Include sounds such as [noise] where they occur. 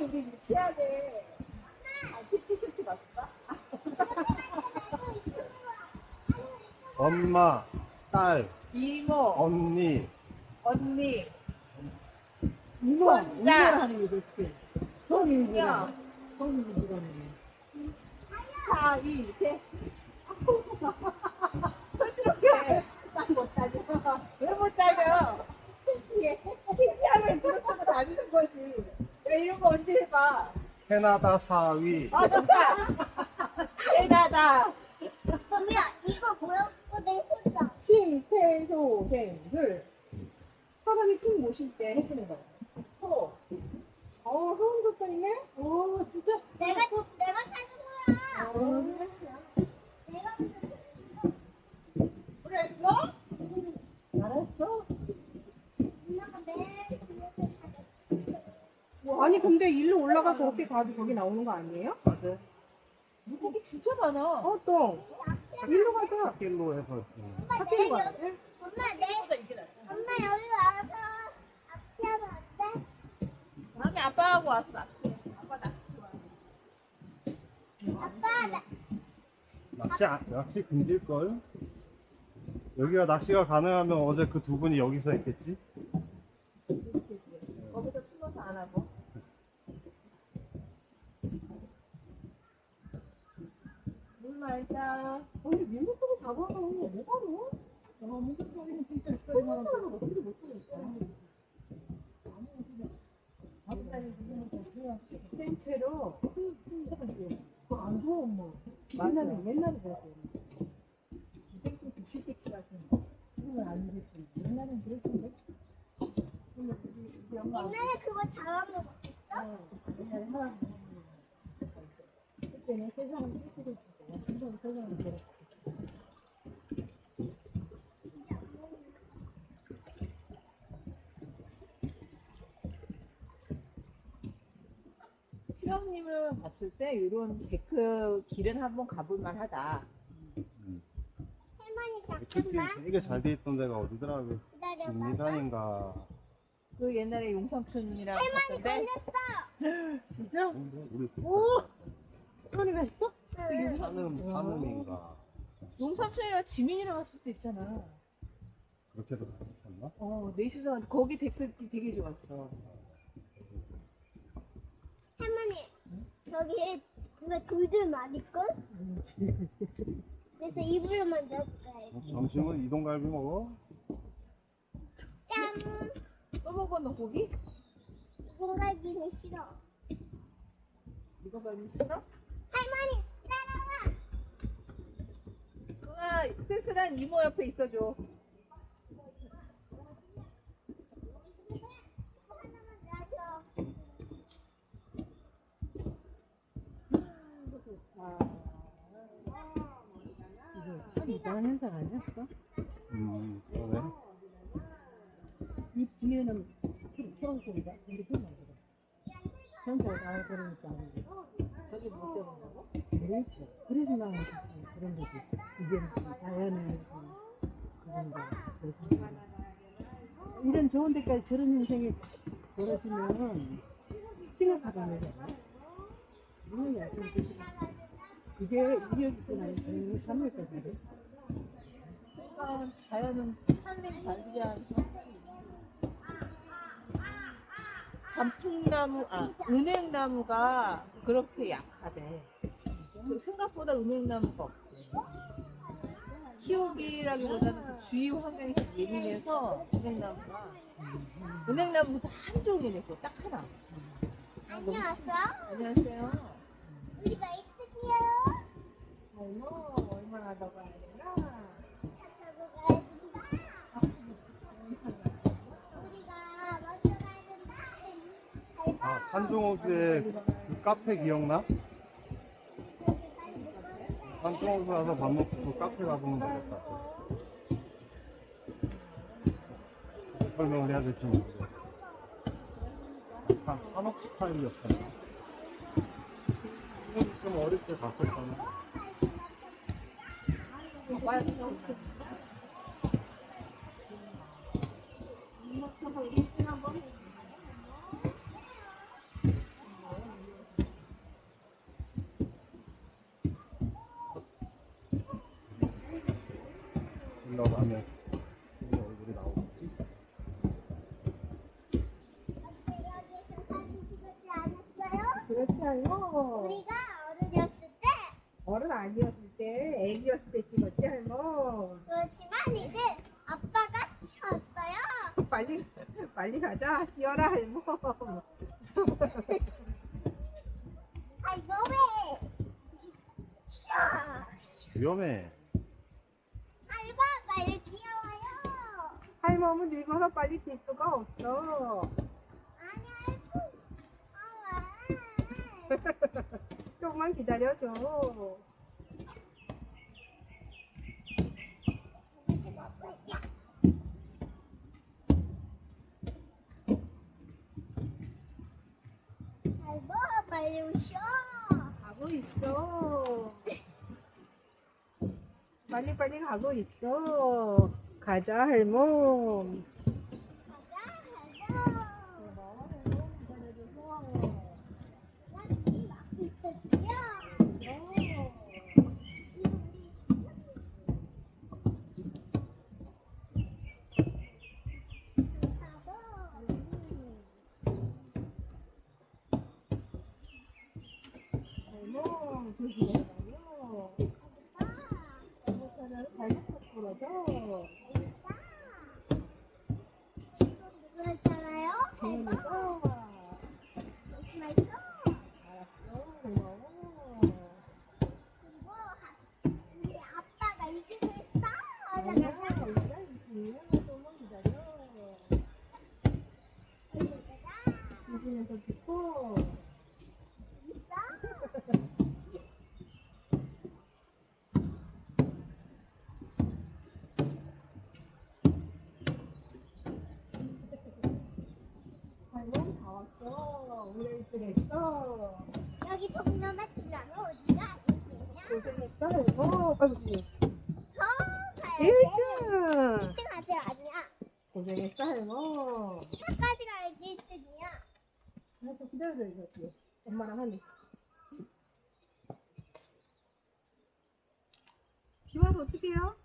우리 유치하게. 아, 피티셔츠 봤어? 엄마, 딸, 이모, 언니, 언니, 이모, 손자. 이모를 하는 게 좋지. 손이 형, 이모라. 손이 이모라는 사위, 이렇게. 솔직하게. [laughs] 못 따져. 왜 못 따져? 신기하면 그렇다고 다니는 거지. 왜 이런 거 언제 해봐? 캐나다 사위, 아, 좋다. 대단하다. 뭐야 이거 보였거든 손자 심태소생술. 사람이 숨못쉴때 해주는 거야. 소. 어, 소음 돋더니네? 오, 진짜. 내가 내가 사준 거야 어, 내가 그랬어? 알았어. 엄마가 매일 그렇게 사줬어 아니 근데 일로 올라가 저렇게 가도 거기 나오는 거 아니에요? 맞아. 물고기 진짜 많아. 어 또. 일로 가자. 길 길로 해서. 응. 엄마 학교로 내일 가야 여기 돼? 엄마 내일 보다 이게 낫다. 엄마 여기 와서 낚시하면 안 돼? 다음에 아빠하고 왔어. 아빠 나. 아빠 나 낚시 안- 낚시 금지일 걸. 여기가 낚시가 가능하면 어제 그 두 분이 여기서 했겠지? 거기서 숨어서 안 하고. 말자. 근데 민물고기 잡아놓은 거 뭐하러? 아, 민물고기는 진짜 있어야 하는데 먹지도 못하겠다. 생채로 그안 좋아 엄마. 옛날에 옛날에 그랬어. 생좀 북실백치 같은 거. 지금은 안 그랬지. 옛날엔 그랬는데. 옛날에 그거 잡아먹었어? 옛날에 하나 그때는 세상을 뺏기고 수영님을 봤을 때 이런 데크 길은 한번 가볼 만하다. 할머니 특히 잠깐만 되게 잘 돼 있던 데가 어디더라? 그 기다려봐 진리산인가? 그 옛날에 용성춘이랑 갔는데 걸렸어 [laughs] 진짜 근데 우리 오 소리가 있어? 응. 산음 산음인가? 용성춘이랑 지민이랑 갔을 때 있잖아. 그렇게 해서 갔었었나? 어 넷이서 거기 데크길 되게 좋았어. 할머니 저기 뭔가 돌들 많을걸? [laughs] 그래서 이불을 만들었어요 어, 점심은 이동갈비 먹어? 짠 또 먹어 너 고기? 공갈비는 싫어 이거 가면 싫어? 할머니 누나 쓸쓸한 이모 옆에 있어줘. 이거 참 이상한 현상 아니었어? 음 그러네. 입 뒤에는 초록색이다. 근데 그건 아니라. 전체가 다 그러니까 아니지. 저기 뭐 때문이라고? 그랬어. 그래서 나는 그런 거지. 이게 자연의 그런 거. 이런 좋은 데까지 저런 인생이 벌어지면 심각하다는 거잖아. 물론 약간 이게 2억이든 아니면 3억까지 그러니까 자연은 산림 관리하면서 단풍나무, 아 은행나무가 그렇게 약하대. 그 생각보다 은행나무가 없대. 키우기라기보다는 그 주위 환경이 좀 예민해서 은행나무가 은행나무도 한 종이네 딱 하나. 안녕하세요 안녕하세요. 우리가 이특이에요 어머 얼마나 더 가야 되나? 차 타고 가야 된다 우리가 먼저 가야 된다 아그 카페 기억나? 산종호수 가서 밥 먹고 그 카페 가보면 되겠다. 설명을 해야 될지 모르겠어. 한 한옥 스타일이었잖아. 좀 어릴 때 갔었잖아. 할머. 우리가 어른이었을 때 어른 아니었을 때, 애기였을 때 찍었지, 할머. 그렇지만 이제 아빠가 쳤어요. [laughs] 빨리, 빨리 가자. 뛰어라, 할머. [laughs] 아이고 왜? 샤. 위험해. 아이고 빨리 귀여워요. 할머는 늙어서 빨리 뛸 수가 없어. 아니 아이고. 아 [laughs] 조금만 기다려줘. 아이고 빨리 오셔. 가고 있어. 빨리 빨리 가고 있어. 가자 할머. 가자 가자. 난이 막고 있었지요. 할머 조심해 가요. 잘못하면 발목 부러져. 누구였잖아요? 그러니까. 조심할까? 알았어. 고마워. 그리고 우리 아빠가 이기고 있어. 아니야, 가자. 우리가 이기면 조금만 기다려. 가자. 조심해서 듣고. 있어. 할머 다 왔어. 우리 이쁘겠어. 여기 동남아 지나면 어디가? 고생했어. 아이고. 더 가야 돼. 1등! 1등 아직 아니야. 고생했어, 할머. 차까지 가야지 1등이야. 알았어, 기다려줘, 이거. 엄마랑 할래. 비 와서 어떡해요?